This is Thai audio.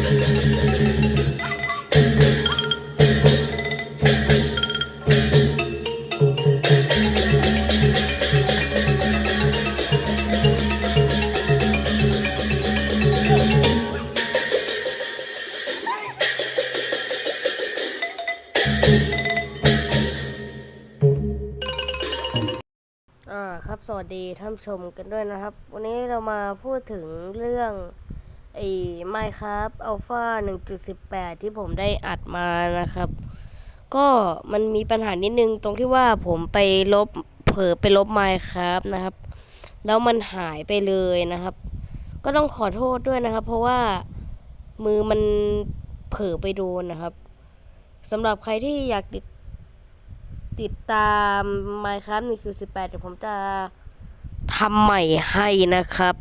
ครับสวัสดีท่านชมกันด้วยนะครับ วันนี้เรามาพูดถึงเรื่อง ไอ้ Minecraft Alpha 1.18 ที่ผมได้อัดมานะครับ ก็มันมีปัญหานิดนึงตรงที่ว่าผมไปลบเผลอไปลบ Minecraft นะครับ แล้วมันหายไปเลยนะครับ ก็ต้องขอโทษด้วยนะครับ เพราะว่ามือมันเผลอไปโดนนะครับสำหรับใครที่อยากติดติดตาม Minecraft 1.18เดี๋ยวผมจะทำใหม่ให้นะครับ